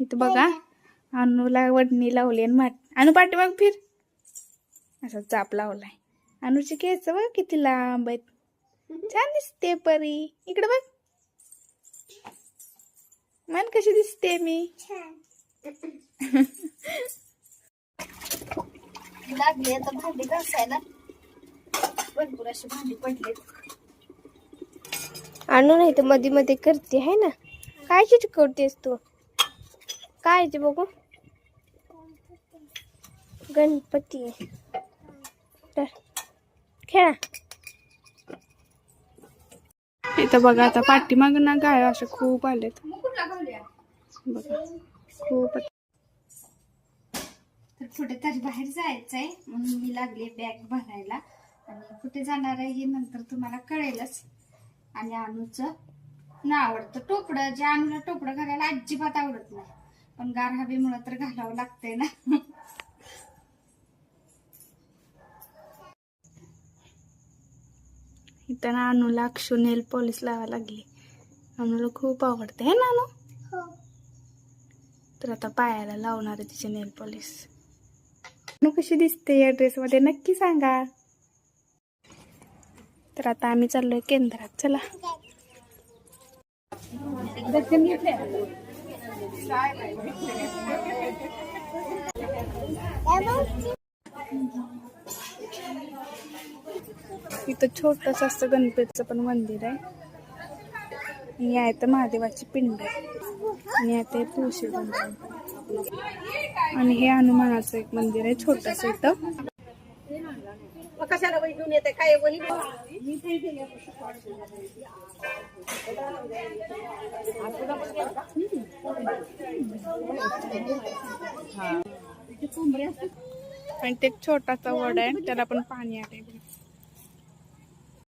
इथं बघा. अनुला वडणी लावली आणि माट अनु पाठीमाग फिर. असा चाप लावलाय. अनुचे केस बघ किती लांब आहेत. छान दिसते परी. इकडे बघ. मन कशी दिसते मी. लागली आता भांडी घासायला. भरपूर अशी भांडी पडलेत. आणू नाही तर मध्ये मध्ये करते आहे ना? काय चिटकवतेस तू? काय ते बघू? गणपती. आहे. तर खेळा. इथं बघा आता पाठीमाग ना गाय अशा खूप आलेत. बघा खूप तर कुठेतरी बाहेर जायचंय म्हणून मी लागले बॅग भरायला. आणि कुठे जाणार आहे हे नंतर तुम्हाला कळेलच. आणि अनुचं ना आवडतं टोपडं. जे अनुला टोपडं घालायला अजिबात आवडत नाही. पण गार हवेमुळे तर घालावं लागतंय ना. इथं ना अनुला अक्षू नेल पॉलिश लावायला लागली. अनुला खूप आवडते है ना अनु तर आता पायाला लावणार आहे तिचे नेल पॉलिश. अनु कशी दिसते या ड्रेसमध्ये? नक्की सांगा. तर आता आम्ही चाललोय केंद्रात. चला. इथं छोटस असं गणपतीचं पण मंदिर आहे. आणि आहे तर महादेवाची पिंड आहे. आणि आता हे तुळशी आणि हे हनुमानाचं एक मंदिर आहे छोटस इथं. आणि ते एक छोटासा वड आहे त्याला पण पाणी आहे